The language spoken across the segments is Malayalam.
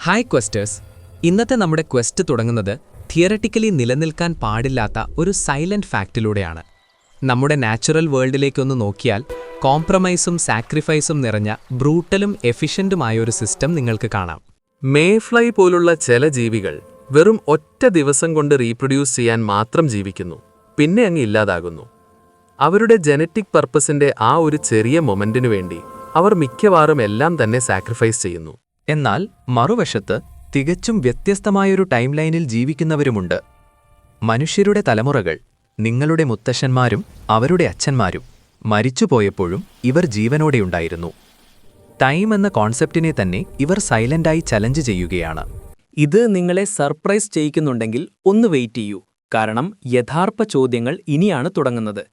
ഹായ് ക്വസ്റ്റേഴ്സ് ഇന്നത്തെ നമ്മുടെ ക്വസ്റ്റ് തുടങ്ങുന്നത് തിയററ്റിക്കലി നിലനിൽക്കാൻ പാടില്ലാത്ത ഒരു സൈലന്റ് ഫാക്റ്റിലൂടെയാണ് നമ്മുടെ നാച്ചുറൽ വേൾഡിലേക്കൊന്ന് നോക്കിയാൽ കോംപ്രമൈസും സാക്രിഫൈസും നിറഞ്ഞ ബ്രൂട്ടലും എഫിഷ്യന്റുമായ ഒരു സിസ്റ്റം നിങ്ങൾക്ക് കാണാം. മേഫ്ലൈ പോലുള്ള ചില ജീവികൾ വെറും ഒറ്റ ദിവസം കൊണ്ട് റീപ്രൊഡ്യൂസ് ചെയ്യാൻ മാത്രം ജീവിക്കുന്നു. പിന്നെ അങ്ങ് ഇല്ലാതാകുന്നു. അവരുടെ ജനറ്റിക് പർപ്പസിന്റെ ആ ഒരു ചെറിയ മൊമെന്റിനു വേണ്ടി അവർ മിക്കവാറും എല്ലാം തന്നെ സാക്രിഫൈസ് ചെയ്യുന്നു. എന്നാൽ മറുവശത്ത് തികച്ചും വ്യത്യസ്തമായൊരു ടൈം ലൈനിൽ ജീവിക്കുന്നവരുമുണ്ട്. മനുഷ്യരുടെ തലമുറകൾ നിങ്ങളുടെ മുത്തശ്ശന്മാരും അവരുടെ അച്ഛന്മാരും മരിച്ചുപോയപ്പോഴും ഇവർ ജീവനോടെയുണ്ടായിരുന്നു. ടൈം എന്ന കോൺസെപ്റ്റിനെ തന്നെ ഇവർ സൈലന്റായി ചലഞ്ച് ചെയ്യുകയാണ്. ഇത് നിങ്ങളെ സർപ്രൈസ് ചെയ്യിക്കുന്നുണ്ടെങ്കിൽ ഒന്ന് വെയിറ്റ് ചെയ്യൂ. കാരണം യഥാർത്ഥ ചോദ്യങ്ങൾ ഇനിയാണ് തുടങ്ങുന്നത്.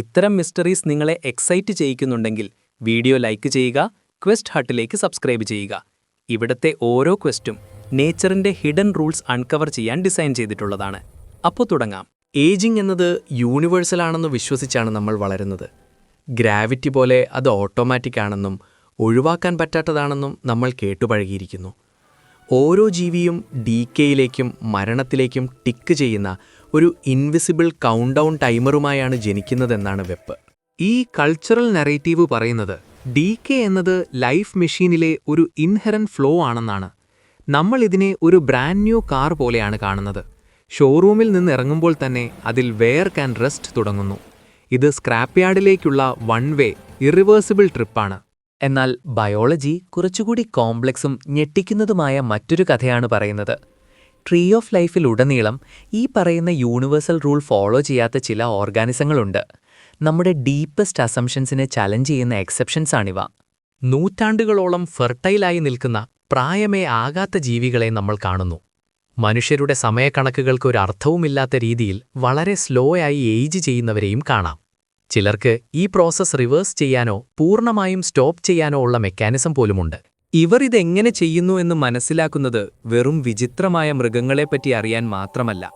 ഇത്തരം മിസ്റ്ററീസ് നിങ്ങളെ എക്സൈറ്റ് ചെയ്യിക്കുന്നുണ്ടെങ്കിൽ വീഡിയോ ലൈക്ക് ചെയ്യുക ക്വസ്റ്റ് ഹട്ടിലേക്ക് സബ്സ്ക്രൈബ് ചെയ്യുക. ഇവിടത്തെ ഓരോ ക്വസ്റ്റും നേച്ചറിന്റെ ഹിഡൻ റൂൾസ് അൺകവർ ചെയ്യാൻ ഡിസൈൻ ചെയ്തിട്ടുള്ളതാണ്. അപ്പോൾ തുടങ്ങാം. ഏജിംഗ് എന്നത് യൂണിവേഴ്സൽ ആണെന്ന് വിശ്വസിച്ചാണ് നമ്മൾ വളരുന്നത്. ഗ്രാവിറ്റി പോലെ അത് ഓട്ടോമാറ്റിക് ആണെന്നും ഒഴിവാക്കാൻ പറ്റാത്തതാണെന്നും നമ്മൾ കേട്ടുപഴകിയിരിക്കുന്നു. ഓരോ ജീവിയും ഡി കെയിലേക്കും മരണത്തിലേക്കും ടിക്ക് ചെയ്യുന്ന ഒരു ഇൻവിസിബിൾ കൗണ്ട് ഡൗൺ ടൈമറുമായാണ് ജനിക്കുന്നതെന്നാണ് വെപ്പ്. ഈ കൾച്ചറൽ നറേറ്റീവ് പറയുന്നത് ഡി കെ എന്നത് ലൈഫ് മെഷീനിലെ ഒരു ഇൻഹെറൻ ഫ്ലോ ആണെന്നാണ്. നമ്മൾ ഇതിനെ ഒരു ബ്രാൻഡ് ന്യൂ കാർ പോലെയാണ് കാണുന്നത്. ഷോറൂമിൽ നിന്ന് ഇറങ്ങുമ്പോൾ തന്നെ അതിൽ വെയർ ക്യാൻ റെസ്റ്റ് തുടങ്ങുന്നു. ഇത് സ്ക്രാപ്പ് യാർഡിലേക്കുള്ള വൺ വേ ഇറിവേഴ്സിബിൾ ട്രിപ്പാണ് എന്നാൽ ബയോളജി കുറച്ചുകൂടി കോംപ്ലക്സും ഞെട്ടിക്കുന്നതുമായ മറ്റൊരു കഥയാണ് പറയുന്നത്. ട്രീ ഓഫ് ലൈഫിലുടനീളം ഈ പറയുന്ന യൂണിവേഴ്സൽ റൂൾ ഫോളോ ചെയ്യാത്ത ചില ഓർഗാനിസങ്ങളുണ്ട് നമ്മുടെ ഡീപ്പസ്റ്റ് അസംഷൻസിനെ ചലഞ്ച് ചെയ്യുന്ന എക്സെപ്ഷൻസ് ആണിവ. നൂറ്റാണ്ടുകളോളം ഫെർട്ടൈലായി നിൽക്കുന്ന പ്രായമേ ആകാത്ത ജീവികളെ നമ്മൾ കാണുന്നു. മനുഷ്യരുടെ സമയക്കണക്കുകൾക്ക് ഒരു അർത്ഥവുമില്ലാത്ത രീതിയിൽ വളരെ സ്ലോ ആയി ഏജ് ചെയ്യുന്നവരെയും കാണാം. ചിലർക്ക് ഈ പ്രോസസ് റിവേഴ്സ് ചെയ്യാനോ പൂർണമായും സ്റ്റോപ്പ് ചെയ്യാനോ ഉള്ള മെക്കാനിസം പോലുമുണ്ട്. ഇവർ ഇതെങ്ങനെ ചെയ്യുന്നു എന്ന് മനസ്സിലാക്കുന്നത് വെറും വിചിത്രമായ മൃഗങ്ങളെപ്പറ്റി അറിയാൻ മാത്രമല്ല.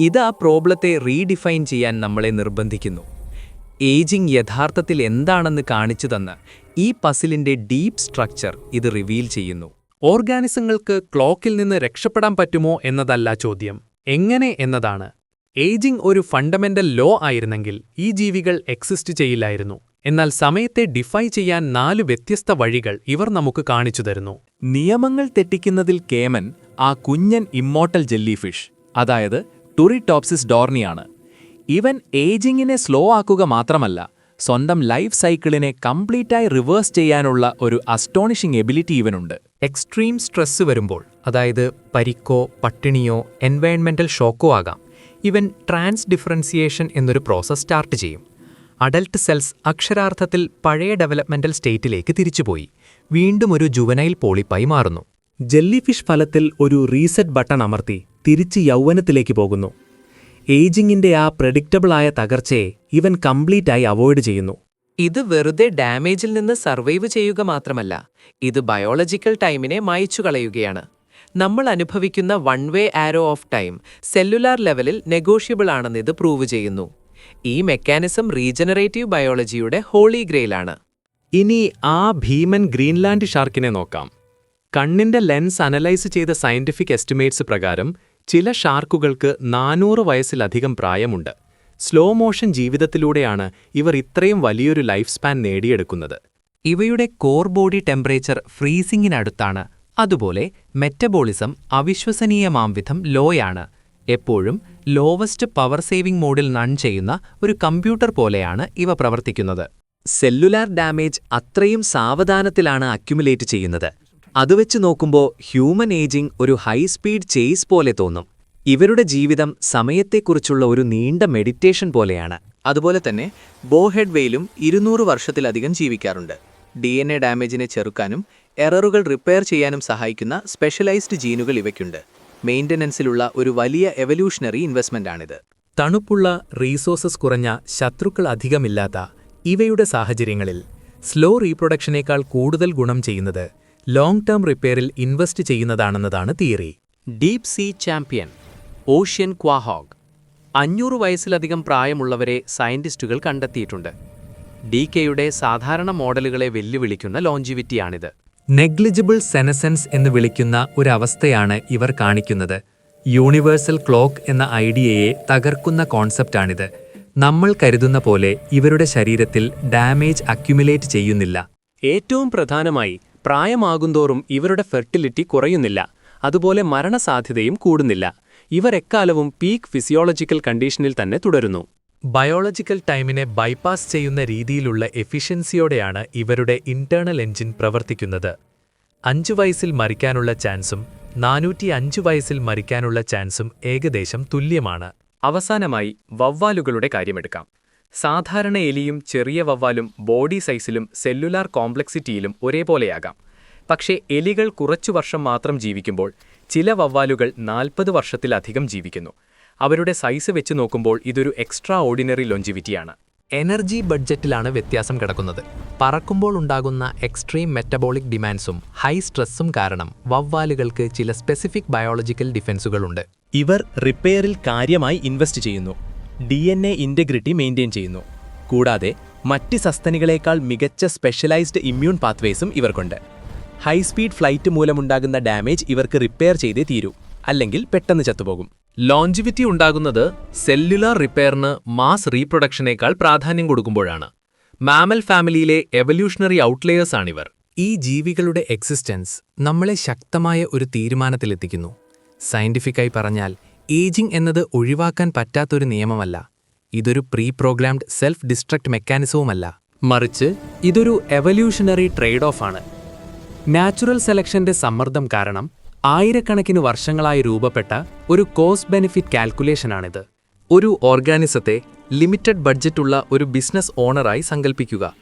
ഇത് ആ പ്രോബ്ലത്തെ റീഡിഫൈൻ ചെയ്യാൻ നമ്മളെ നിർബന്ധിക്കുന്നു. ഏജിംഗ് യഥാർത്ഥത്തിൽ എന്താണെന്ന് കാണിച്ചു തന്ന് ഈ പസിലിന്റെ ഡീപ്പ് സ്ട്രക്ചർ ഇത് റിവീൽ ചെയ്യുന്നു. ഓർഗാനിസങ്ങൾക്ക് ക്ലോക്കിൽ നിന്ന് രക്ഷപ്പെടാൻ പറ്റുമോ എന്നതല്ല ചോദ്യം. എങ്ങനെ എന്നതാണ്. ഏജിംഗ് ഒരു ഫണ്ടമെന്റൽ ലോ ആയിരുന്നെങ്കിൽ ഈ ജീവികൾ എക്സിസ്റ്റ് ചെയ്യില്ലായിരുന്നു. എന്നാൽ സമയത്തെ ഡിഫൈ ചെയ്യാൻ നാല് വ്യത്യസ്ത വഴികൾ ഇവർ നമുക്ക് കാണിച്ചു തരുന്നു. നിയമങ്ങൾ തെറ്റിക്കുന്നതിൽ കേമൻ ആ കുഞ്ഞൻ ഇമ്മോട്ടൽ ജെല്ലിഫിഷ് അതായത് ടുറിടോപ്സിസ് ഡോർണിയാണ്. ഇവൻ ഏജിങ്ങിനെ സ്ലോ ആക്കുക മാത്രമല്ല സ്വന്തം ലൈഫ് സൈക്കിളിനെ കംപ്ലീറ്റായി റിവേഴ്സ് ചെയ്യാനുള്ള ഒരു അസ്റ്റോണിഷിംഗ് എബിലിറ്റി ഇവനുണ്ട്. എക്സ്ട്രീം സ്ട്രെസ് വരുമ്പോൾ അതായത് പരിക്കോ പട്ടിണിയോ എൻവയൺമെന്റൽ ഷോക്കോ ആകാം ഇവൻ ട്രാൻസ് ഡിഫറൻസിയേഷൻ എന്നൊരു പ്രോസസ്സ് സ്റ്റാർട്ട് ചെയ്യും. അഡൽട്ട് സെൽസ് അക്ഷരാർത്ഥത്തിൽ പഴയ ഡെവലപ്മെന്റൽ സ്റ്റേറ്റിലേക്ക് തിരിച്ചുപോയി വീണ്ടും ഒരു ജുവനൈൽ പോളിപ്പായി മാറുന്നു. ജെല്ലിഫിഷ് ഫലത്തിൽ ഒരു റീസെറ്റ് ബട്ടൺ അമർത്തി തിരിച്ച് യൗവനത്തിലേക്ക് പോകുന്നു. ഏജിങ്ങിന്റെ ആ പ്രഡിക്റ്റബിളായ തകർച്ചയെ ഇവൻ കംപ്ലീറ്റായി അവോയ്ഡ് ചെയ്യുന്നു. ഇത് വെറുതെ ഡാമേജിൽ നിന്ന് സർവൈവ് ചെയ്യുക മാത്രമല്ല ഇത് ബയോളജിക്കൽ ടൈമിനെ മായച്ചു കളയുകയാണ്. നമ്മൾ അനുഭവിക്കുന്ന one way arrow of time cellular ലെവലിൽ നെഗോഷ്യബിൾ ആണെന്ന് ഇത് പ്രൂവ് ചെയ്യുന്നു. ഈ മെക്കാനിസം റീജനറേറ്റീവ് ബയോളജിയുടെ ഹോളി ഗ്രേയിലാണ് ഇനി ആ ഭീമൻ ഗ്രീൻലാൻഡ് ഷാർക്കിനെ നോക്കാം. കണ്ണിന്റെ ലെൻസ് അനലൈസ് ചെയ്ത സയന്റിഫിക് എസ്റ്റിമേറ്റ്സ് പ്രകാരം ചില ഷാർക്കുകൾക്ക് നാനൂറ് വയസ്സിലധികം പ്രായമുണ്ട്. സ്ലോ മോഷൻ ജീവിതത്തിലൂടെയാണ് ഇവർ ഇത്രയും വലിയൊരു ലൈഫ് സ്പാൻ നേടിയെടുക്കുന്നത്. ഇവയുടെ കോർ ബോഡി ടെമ്പറേച്ചർ ഫ്രീസിംഗിനടുത്താണ്. അതുപോലെ മെറ്റബോളിസം അവിശ്വസനീയമാം വിധം ലോയാണ്. എപ്പോഴും ലോവസ്റ്റ് പവർ സേവിംഗ് മോഡിൽ നൺ ചെയ്യുന്ന ഒരു കമ്പ്യൂട്ടർ പോലെയാണ് ഇവ പ്രവർത്തിക്കുന്നത്. സെല്ലുലാർ ഡാമേജ് അത്രയും സാവധാനത്തിലാണ് അക്യുമുലേറ്റ് ചെയ്യുന്നത്. അതുവെച്ച് നോക്കുമ്പോൾ ഹ്യൂമൻ ഏജിംഗ് ഒരു ഹൈ സ്പീഡ് ചേസ് പോലെ തോന്നും. ഇവരുടെ ജീവിതം സമയത്തെക്കുറിച്ചുള്ള ഒരു നീണ്ട മെഡിറ്റേഷൻ പോലെയാണ്. അതുപോലെ തന്നെ ബോഹെഡ് വെയിലും ഇരുന്നൂറ് വർഷത്തിലധികം ജീവിക്കാറുണ്ട്. ഡി എൻ എ ഡാമേജിനെ ചെറുക്കാനും എററുകൾ റിപ്പയർ ചെയ്യാനും സഹായിക്കുന്ന സ്പെഷ്യലൈസ്ഡ് ജീനുകൾ ഇവയ്ക്കുണ്ട്. മെയിന്റനൻസിലുള്ള ഒരു വലിയ എവല്യൂഷണറി ഇൻവെസ്റ്റ്മെന്റാണിത് തണുപ്പുള്ള റീസോഴ്സസ് കുറഞ്ഞ ശത്രുക്കൾ അധികമില്ലാത്ത ഇവയുടെ സാഹചര്യങ്ങളിൽ സ്ലോ റീപ്രൊഡക്ഷനേക്കാൾ കൂടുതൽ ഗുണം ചെയ്യുന്നത് ലോങ് ടേം റിപ്പയറിൽ invest ചെയ്യുന്നതാണെന്നതാണ് theory deep sea champion ocean quahog അഞ്ഞൂറ് വയസ്സിലധികം പ്രായമുള്ളവരെ സയന്റിസ്റ്റുകൾ കണ്ടെത്തിയിട്ടുണ്ട്. ഡി കെയുടെ സാധാരണ മോഡലുകളെ വെല്ലുവിളിക്കുന്ന ലോഞ്ചിവിറ്റിയാണിത് നെഗ്ലിജിബിൾ സെനസെൻസ് എന്ന് വിളിക്കുന്ന ഒരവസ്ഥയാണ് ഇവർ കാണിക്കുന്നത്. യൂണിവേഴ്സൽ ക്ലോക്ക് എന്ന ഐഡിയയെ തകർക്കുന്ന കോൺസെപ്റ്റാണിത് നമ്മൾ കരുതുന്ന പോലെ ഇവരുടെ ശരീരത്തിൽ ഡാമേജ് അക്യുമുലേറ്റ് ചെയ്യുന്നില്ല. ഏറ്റവും പ്രധാനമായി പ്രായമാകുന്തോറും ഇവരുടെ ഫെർട്ടിലിറ്റി കുറയുന്നില്ല. അതുപോലെ മരണസാധ്യതയും കൂടുന്നില്ല. ഇവർ എക്കാലവും പീക്ക് ഫിസിയോളജിക്കൽ കണ്ടീഷനിൽ തന്നെ തുടരുന്നു. ബയോളജിക്കൽ ടൈമിനെ ബൈപ്പാസ് ചെയ്യുന്ന രീതിയിലുള്ള എഫിഷ്യൻസിയോടെയാണ് ഇവരുടെ ഇന്റേണൽ എഞ്ചിൻ പ്രവർത്തിക്കുന്നത്. അഞ്ചു വയസ്സിൽ മരിക്കാനുള്ള ചാൻസും നാനൂറ്റി അഞ്ചു വയസ്സിൽ മരിക്കാനുള്ള ചാൻസും ഏകദേശം തുല്യമാണ്. അവസാനമായി വവ്വാലുകളുടെ കാര്യമെടുക്കാം. സാധാരണ എലിയും ചെറിയ വവ്വാലും ബോഡി സൈസിലും സെല്ലുലാർ കോംപ്ലക്സിറ്റിയിലും ഒരേപോലെയാകാം. പക്ഷേ എലികൾ കുറച്ചു വർഷം മാത്രം ജീവിക്കുമ്പോൾ ചില വവ്വാലുകൾ നാൽപ്പത് വർഷത്തിലധികം ജീവിക്കുന്നു. അവരുടെ സൈസ് വെച്ച് നോക്കുമ്പോൾ ഇതൊരു എക്സ്ട്രാ ഓർഡിനറി ലോഞ്ചിവിറ്റിയാണ്. എനർജി ബഡ്ജറ്റിലാണ് വ്യത്യാസം കിടക്കുന്നത്. പറക്കുമ്പോൾ ഉണ്ടാകുന്ന എക്സ്ട്രീം മെറ്റബോളിക് ഡിമാൻഡ്സും ഹൈ സ്ട്രെസ്സും കാരണം വവ്വാലുകൾക്ക് ചില സ്പെസിഫിക് ബയോളജിക്കൽ ഡിഫൻസുകളുണ്ട്. ഇവർ റിപ്പയറിൽ കാര്യമായി ഇൻവെസ്റ്റ് ചെയ്യുന്നു. D N A integrity maintain ചെയ്യുന്നു. കൂടാതെ മറ്റ് സസ്തനികളേക്കാൾ മികച്ച സ്പെഷ്യലൈസ്ഡ് ഇമ്മ്യൂൺ പാത്വേസും ഇവർക്കുണ്ട്. ഹൈസ്പീഡ് ഫ്ലൈറ്റ് മൂലമുണ്ടാകുന്ന ഡാമേജ് ഇവർക്ക് റിപ്പയർ ചെയ്തേ തീരൂ. അല്ലെങ്കിൽ പെട്ടെന്ന് ചത്തുപോകും. ലോഞ്ചിവിറ്റി ഉണ്ടാകുന്നത് സെല്ലുലാർ റിപ്പയറിന് മാസ് റീപ്രൊഡക്ഷനേക്കാൾ പ്രാധാന്യം കൊടുക്കുമ്പോഴാണ്. മാമൽ ഫാമിലിയിലെ എവല്യൂഷണറി ഔട്ട്ലെയേഴ്സാണിവർ. ഈ ജീവികളുടെ എക്സിസ്റ്റൻസ് നമ്മളെ ശക്തമായ ഒരു തീരുമാനത്തിലെത്തിക്കുന്നു. സയന്റിഫിക്കായി പറഞ്ഞാൽ ഏജിംഗ് എന്നത് ഒഴിവാക്കാൻ പറ്റാത്തൊരു നിയമമല്ല. ഇതൊരു പ്രീ പ്രോഗ്രാംഡ് സെൽഫ് ഡിസ്ട്രക്ട് മെക്കാനിസവുമല്ല. മറിച്ച് ഇതൊരു എവല്യൂഷണറി ട്രേഡ് ഓഫ് ആണ് നാച്ചുറൽ സെലക്ഷന്റെ സമ്മർദ്ദം കാരണം ആയിരക്കണക്കിന് വർഷങ്ങളായി രൂപപ്പെട്ട ഒരു കോസ്റ്റ് ബെനിഫിറ്റ് കാൽക്കുലേഷനാണിത്. ഒരു ഓർഗാനിസത്തെ ലിമിറ്റഡ് ബഡ്ജറ്റുള്ള ഒരു ബിസിനസ് ഓണറായി സങ്കല്പിക്കുക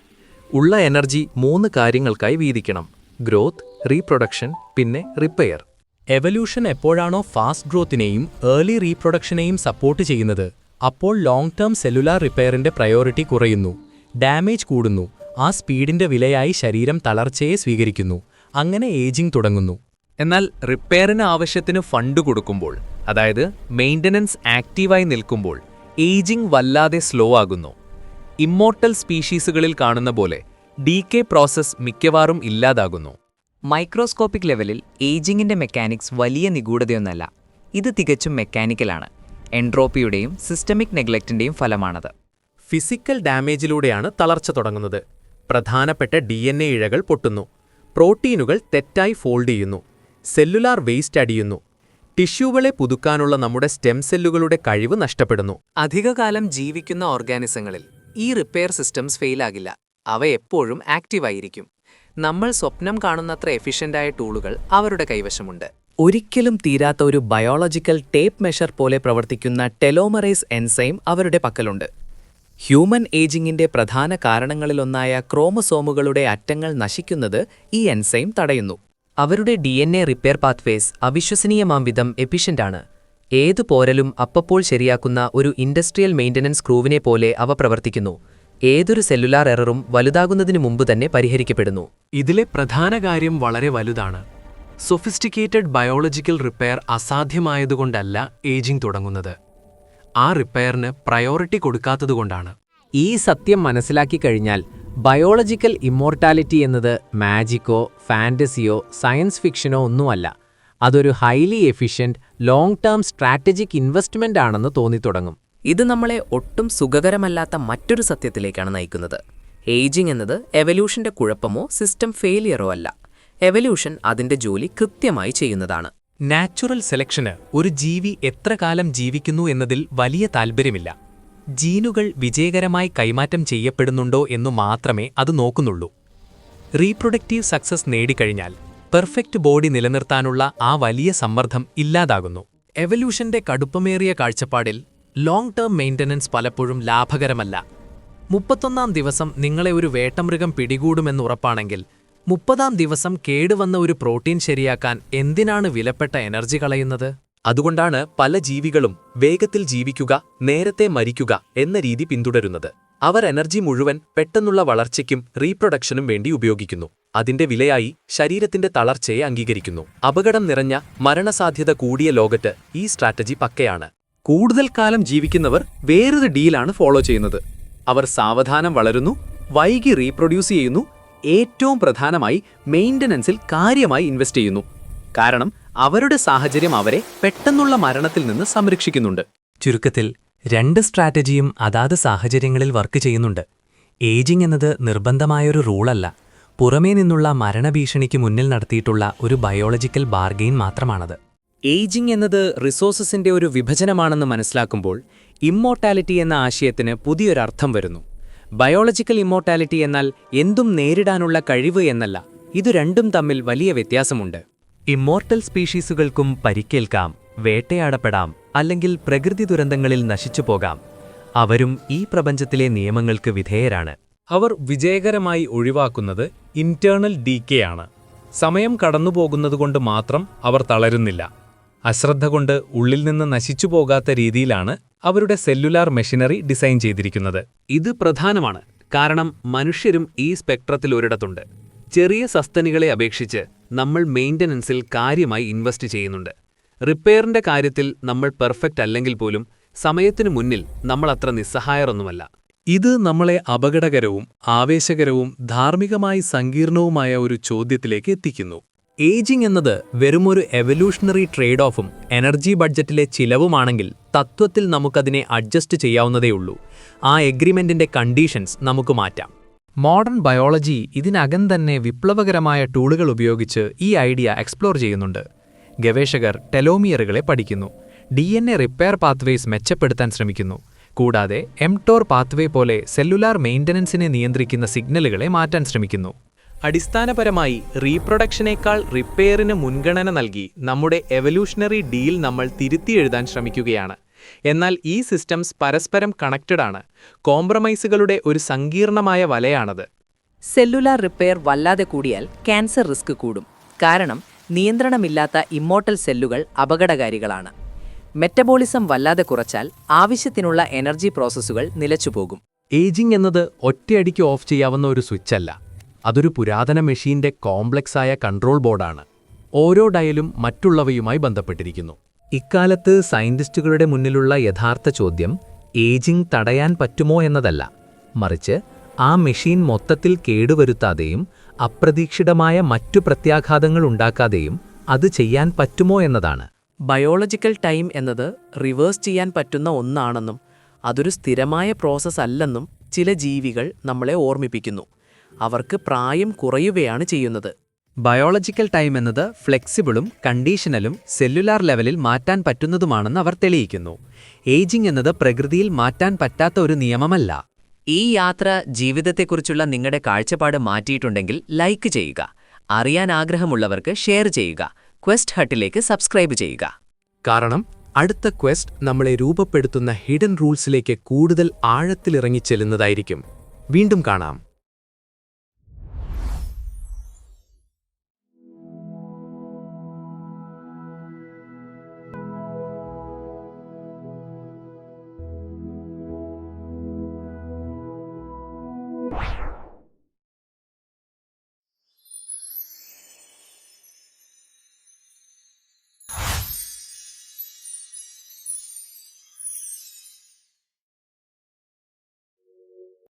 ഉള്ള എനർജി മൂന്ന് കാര്യങ്ങൾക്കായി വീതിക്കണം. ഗ്രോത്ത് റീപ്രൊഡക്ഷൻ പിന്നെ റിപ്പയർ. എവല്യൂഷൻ എപ്പോഴാണോ ഫാസ്റ്റ് ഗ്രോത്തിനെയും ഏർലി റീപ്രൊഡക്ഷനെയും സപ്പോർട്ട് ചെയ്യുന്നത് അപ്പോൾ ലോങ് ടേം സെല്ലുലാർ റിപ്പയറിന്റെ പ്രയോറിറ്റി കുറയുന്നു ഡാമേജ് കൂടുന്നു ആ സ്പീഡിന്റെ വിലയായി ശരീരം തളർച്ചയെ സ്വീകരിക്കുന്നു അങ്ങനെ ഏജിംഗ് തുടങ്ങുന്നു. എന്നാൽ റിപ്പയറിന് ആവശ്യത്തിന് ഫണ്ട് കൊടുക്കുമ്പോൾ അതായത് മെയിന്റനൻസ് ആക്റ്റീവായി നിൽക്കുമ്പോൾ ഏജിംഗ് വല്ലാതെ സ്ലോ ആകുന്നു. ഇമ്മോർട്ടൽ സ്പീഷീസുകളിൽ കാണുന്ന പോലെ ഡി പ്രോസസ് മിക്കവാറും ഇല്ലാതാകുന്നു. മൈക്രോസ്കോപ്പിക് ലെവലിൽ ഏജിങ്ങിന്റെ മെക്കാനിക്സ് വലിയ നിഗൂഢതയൊന്നല്ല. ഇത് തികച്ചും മെക്കാനിക്കലാണ്. എൻട്രോപ്പിയുടെയും സിസ്റ്റമിക് നെഗ്ലക്റ്റിന്റെയും ഫലമാണത്. ഫിസിക്കൽ ഡാമേജിലൂടെയാണ് തളർച്ച തുടങ്ങുന്നത്. പ്രധാനപ്പെട്ട ഡി എൻ എ ഇഴകൾ പൊട്ടുന്നു. പ്രോട്ടീനുകൾ തെറ്റായി ഫോൾഡ് ചെയ്യുന്നു. Cellular waste അടിയുന്നു. ടിഷ്യൂകളെ പുതുക്കാനുള്ള നമ്മുടെ സ്റ്റെം സെല്ലുകളുടെ കഴിവ് നഷ്ടപ്പെടുന്നു. അധികകാലം ജീവിക്കുന്ന ഓർഗാനിസങ്ങളിൽ ഈ റിപ്പയർ സിസ്റ്റംസ് ഫെയിലാകില്ല. അവ എപ്പോഴും ആക്റ്റീവായിരിക്കും. നമ്മൾ സ്വപ്നം കാണുന്നത്ര എഫിഷ്യന്റായ ടൂളുകൾ അവരുടെ കൈവശമുണ്ട്. ഒരിക്കലും തീരാത്ത ഒരു ബയോളജിക്കൽ ടേപ്പ് മെഷർ പോലെ പ്രവർത്തിക്കുന്ന ടെലോമറേസ് എൻസൈം അവരുടെ പക്കലുണ്ട്. ഹ്യൂമൻ ഏജിങ്ങിന്റെ പ്രധാന കാരണങ്ങളിലൊന്നായ ക്രോമസോമുകളുടെ അറ്റങ്ങൾ നശിക്കുന്നത് ഈ എൻസൈം തടയുന്നു. അവരുടെ D N A repair pathways അവിശ്വസനീയമാം വിധം എഫിഷ്യന്റാണ് ഏതു പോരലും അപ്പപ്പോൾ ശരിയാക്കുന്ന ഒരു ഇൻഡസ്ട്രിയൽ മെയിന്റനൻസ് ക്രൂവിനെ പോലെ അവ പ്രവർത്തിക്കുന്നു. ഏതൊരു സെല്ലുലാർ എററും വലുതാകുന്നതിനു മുമ്പ് തന്നെ പരിഹരിക്കപ്പെടുന്നു. ഇതിലെ പ്രധാന കാര്യം വളരെ വലുതാണ്. സൊഫിസ്റ്റിക്കേറ്റഡ് ബയോളജിക്കൽ റിപ്പയർ അസാധ്യമായതുകൊണ്ടല്ല ഏജിംഗ് തുടങ്ങുന്നത്. ആ റിപ്പയറിന് പ്രയോറിറ്റി കൊടുക്കാത്തതുകൊണ്ടാണ്. ഈ സത്യം മനസ്സിലാക്കി കഴിഞ്ഞാൽ ബയോളജിക്കൽ ഇമ്മോർട്ടാലിറ്റി എന്നത് മാജിക്കോ ഫാന്റസിയോ സയൻസ് ഫിക്ഷനോ ഒന്നുമല്ല. അതൊരു highly efficient long term strategic investment ആണെന്ന് തോന്നിത്തുടങ്ങും. ഇത് നമ്മളെ ഒട്ടും സുഖകരമല്ലാത്ത മറ്റൊരു സത്യത്തിലേക്കാണ് നയിക്കുന്നത്. ഏജിംഗ് എന്നത് എവല്യൂഷന്റെ കുഴപ്പമോ സിസ്റ്റം ഫെയിലിയറോ അല്ല. എവല്യൂഷൻ അതിന്റെ ജോലി കൃത്യമായി ചെയ്യുന്നതാണ്. നാച്ചുറൽ സെലക്ഷന് ഒരു ജീവി എത്ര കാലം ജീവിക്കുന്നു എന്നതിൽ വലിയ താൽപ്പര്യമില്ല ജീനുകൾ വിജയകരമായി കൈമാറ്റം ചെയ്യപ്പെടുന്നുണ്ടോ എന്ന് മാത്രമേ അത് നോക്കുന്നുള്ളൂ. റീപ്രൊഡക്റ്റീവ് സക്സസ് നേടിക്കഴിഞ്ഞാൽ പെർഫെക്റ്റ് ബോഡി നിലനിർത്താനുള്ള ആ വലിയ സമ്മർദ്ദം ഇല്ലാതാകുന്നു. എവല്യൂഷന്റെ കടുപ്പമേറിയ കാഴ്ചപ്പാടിൽ ലോങ് ടേം മെയിന്റനൻസ് പലപ്പോഴും ലാഭകരമല്ല. മുപ്പത്തൊന്നാം ദിവസം നിങ്ങളെ ഒരു വേട്ടമൃഗം പിടികൂടുമെന്നുറപ്പാണെങ്കിൽ മുപ്പതാം ദിവസം കേടുവന്ന ഒരു പ്രോട്ടീൻ ശരിയാക്കാൻ എന്തിനാണ് വിലപ്പെട്ട എനർജി കളയുന്നത്? അതുകൊണ്ടാണ് പല ജീവികളും വേഗത്തിൽ ജീവിക്കുക നേരത്തെ മരിക്കുക എന്ന രീതി പിന്തുടരുന്നത്. അവർ എനർജി മുഴുവൻ പെട്ടെന്നുള്ള വളർച്ചയ്ക്കും റീപ്രൊഡക്ഷനും വേണ്ടി ഉപയോഗിക്കുന്നു. അതിന്റെ വിലയായി ശരീരത്തിന്റെ തളർച്ചയെ അംഗീകരിക്കുന്നു. അപകടം നിറഞ്ഞ മരണസാധ്യത കൂടിയ ലോകത്ത് ഈ സ്ട്രാറ്റജി പക്കയാണ്. കൂടുതൽ കാലം ജീവിക്കുന്നവർ വേറൊരു ഡീലാണ് ഫോളോ ചെയ്യുന്നത്. അവർ സാവധാനം വളരുന്നു വൈകി റീപ്രൊഡ്യൂസ് ചെയ്യുന്നു ഏറ്റവും പ്രധാനമായി മെയിന്റനൻസിൽ കാര്യമായി ഇൻവെസ്റ്റ് ചെയ്യുന്നു. കാരണം അവരുടെ സാഹചര്യം അവരെ പെട്ടെന്നുള്ള മരണത്തിൽ നിന്ന് സംരക്ഷിക്കുന്നുണ്ട്. ചുരുക്കത്തിൽ രണ്ട് സ്ട്രാറ്റജിയും അതാത് സാഹചര്യങ്ങളിൽ വർക്ക് ചെയ്യുന്നുണ്ട്. ഏജിംഗ് എന്നത് നിർബന്ധമായൊരു റൂളല്ല. പുറമേ നിന്നുള്ള മരണഭീഷണിക്ക് മുന്നിൽ നടത്തിയിട്ടുള്ള ഒരു ബയോളജിക്കൽ ബാർഗെയിൻ മാത്രമാണത്. ഏജിംഗ് എന്നത് റിസോഴ്സസിന്റെ ഒരു വിഭജനമാണെന്ന് മനസ്സിലാക്കുമ്പോൾ ഇമ്മോർട്ടാലിറ്റി എന്ന ആശയത്തിന് പുതിയൊരർത്ഥം വരുന്നു. ബയോളജിക്കൽ ഇമ്മോർട്ടാലിറ്റി എന്നാൽ എന്തും നേരിടാനുള്ള കഴിവ് എന്നല്ല ഇതു രണ്ടും തമ്മിൽ വലിയ വ്യത്യാസമുണ്ട്. ഇമ്മോർട്ടൽ സ്പീഷീസുകൾക്കും പരിക്കേൽക്കാം വേട്ടയാടപ്പെടാം അല്ലെങ്കിൽ പ്രകൃതി ദുരന്തങ്ങളിൽ നശിച്ചു പോകാം. അവരും ഈ പ്രപഞ്ചത്തിലെ നിയമങ്ങൾക്ക് വിധേയരാണ്. അവർ വിജയകരമായി ഒഴിവാക്കുന്നത് ഇന്റേണൽ ഡീക്കെ ആണ്. സമയം കടന്നുപോകുന്നതുകൊണ്ട് മാത്രം അവർ തളരുന്നില്ല. അശ്രദ്ധ കൊണ്ട് ഉള്ളിൽ നിന്ന് നശിച്ചു പോകാത്ത രീതിയിലാണ് അവരുടെ സെല്ലുലാർ മെഷീനറി ഡിസൈൻ ചെയ്തിരിക്കുന്നത്. ഇത് പ്രധാനമാണ്. കാരണം മനുഷ്യരും ഈ സ്പെക്ട്രത്തിൽ ഒരിടത്തുണ്ട്. ചെറിയ സസ്തനികളെ അപേക്ഷിച്ച് നമ്മൾ മെയിന്റനൻസിൽ കാര്യമായി ഇൻവെസ്റ്റ് ചെയ്യുന്നുണ്ട്. റിപ്പയറിന്റെ കാര്യത്തിൽ നമ്മൾ പെർഫെക്റ്റ് അല്ലെങ്കിൽ പോലും സമയത്തിനു മുന്നിൽ നമ്മൾ അത്ര നിസ്സഹായരൊന്നുമല്ല. ഇത് നമ്മളെ അപകടകരവും ആവേശകരവും ധാർമ്മികമായി സങ്കീർണവുമായ ഒരു ചോദ്യത്തിലേക്ക് എത്തിക്കുന്നു. ഏജിംഗ് എന്നത് വെറുമൊരു എവല്യൂഷണറി ട്രേഡ് ഓഫും എനർജി ബഡ്ജറ്റിലെ ചിലവുമാണെങ്കിൽ തത്വത്തിൽ നമുക്കതിനെ അഡ്ജസ്റ്റ് ചെയ്യാവുന്നതേയുള്ളൂ ആ എഗ്രിമെന്റിന്റെ കണ്ടീഷൻസ് നമുക്ക് മാറ്റാം. മോഡേൺ ബയോളജി ഇതിനകം തന്നെ വിപ്ലവകരമായ ടൂളുകൾ ഉപയോഗിച്ച് ഈ ഐഡിയ എക്സ്പ്ലോർ ചെയ്യുന്നുണ്ട്. ഗവേഷകർ ടെലോമിയറുകളെ പഠിക്കുന്നു. D N A repair pathways മെച്ചപ്പെടുത്താൻ ശ്രമിക്കുന്നു. കൂടാതെ എംടോർ പാത്വേ പോലെ സെല്ലുലാർ മെയിന്റനൻസിനെ നിയന്ത്രിക്കുന്ന സിഗ്നലുകളെ മാറ്റാൻ ശ്രമിക്കുന്നു. അടിസ്ഥാനപരമായി റീപ്രൊഡക്ഷനേക്കാൾ റിപ്പയറിന് മുൻഗണന നൽകി നമ്മുടെ എവല്യൂഷണറി ഡീൽ നമ്മൾ തിരുത്തിയെഴുതാൻ ശ്രമിക്കുകയാണ്. എന്നാൽ ഈ സിസ്റ്റംസ് പരസ്പരം കണക്റ്റഡ് ആണ്. കോംപ്രമൈസുകളുടെ ഒരു സങ്കീർണമായ വലയാണത്. സെല്ലുലാർ റിപ്പയർ വല്ലാതെ കൂടിയാൽ ക്യാൻസർ റിസ്ക് കൂടും. കാരണം നിയന്ത്രണമില്ലാത്ത ഇമ്മോട്ടൽ സെല്ലുകൾ അപകടകാരികളാണ്. മെറ്റബോളിസം വല്ലാതെ കുറച്ചാൽ ആവശ്യത്തിനുള്ള എനർജി പ്രോസസ്സുകൾ നിലച്ചുപോകും. ഏജിംഗ് എന്നത് ഒറ്റയടിക്ക് ഓഫ് ചെയ്യാവുന്ന ഒരു സ്വിച്ചല്ല അതൊരു പുരാതന മെഷീന്റെ കോംപ്ലക്സ് ആയ കൺട്രോൾ ബോർഡാണ്. ഓരോ ഡയലും മറ്റുള്ളവയുമായി ബന്ധപ്പെട്ടിരിക്കുന്നു. ഇക്കാലത്ത് സയന്റിസ്റ്റുകളുടെ മുന്നിലുള്ള യഥാർത്ഥ ചോദ്യം ഏജിംഗ് തടയാൻ പറ്റുമോ എന്നതല്ല. മറിച്ച് ആ മെഷീൻ മൊത്തത്തിൽ കേടുവരുത്താതെയും അപ്രതീക്ഷിതമായ മറ്റു പ്രത്യാഘാതങ്ങൾ ഉണ്ടാക്കാതെയും അത് ചെയ്യാൻ പറ്റുമോ എന്നതാണ്. ബയോളജിക്കൽ ടൈം എന്നത് റിവേഴ്സ് ചെയ്യാൻ പറ്റുന്ന ഒന്നാണെന്നും അതൊരു സ്ഥിരമായ പ്രോസസ്സ് അല്ലെന്നും ചില ജീവികൾ നമ്മളെ ഓർമ്മിപ്പിക്കുന്നു. അവർക്ക് പ്രായം കുറയുകയാണ് ചെയ്യുന്നത്. ബയോളജിക്കൽ ടൈം എന്നത് ഫ്ലെക്സിബിളും കണ്ടീഷണലും സെല്ലുലാർ ലെവലിൽ മാറ്റാൻ പറ്റുന്നതുമാണെന്ന് അവർ തെളിയിക്കുന്നു. ഏജിംഗ് എന്നത് പ്രകൃതിയിൽ മാറ്റാൻ പറ്റാത്ത ഒരു നിയമമല്ല. ഈ യാത്ര ജീവിതത്തെക്കുറിച്ചുള്ള നിങ്ങളുടെ കാഴ്ചപ്പാട് മാറ്റിയിട്ടുണ്ടെങ്കിൽ ലൈക്ക് ചെയ്യുക. അറിയാൻ ആഗ്രഹമുള്ളവർക്ക് ഷെയർ ചെയ്യുക. ക്വസ്റ്റ് ഹട്ടിലേക്ക് സബ്സ്ക്രൈബ് ചെയ്യുക. കാരണം അടുത്ത ക്വസ്റ്റ് നമ്മളെ രൂപപ്പെടുത്തുന്ന ഹിഡൻ റൂൾസിലേക്ക് കൂടുതൽ ആഴത്തിലിറങ്ങിച്ചെല്ലുന്നതായിരിക്കും വീണ്ടും കാണാം.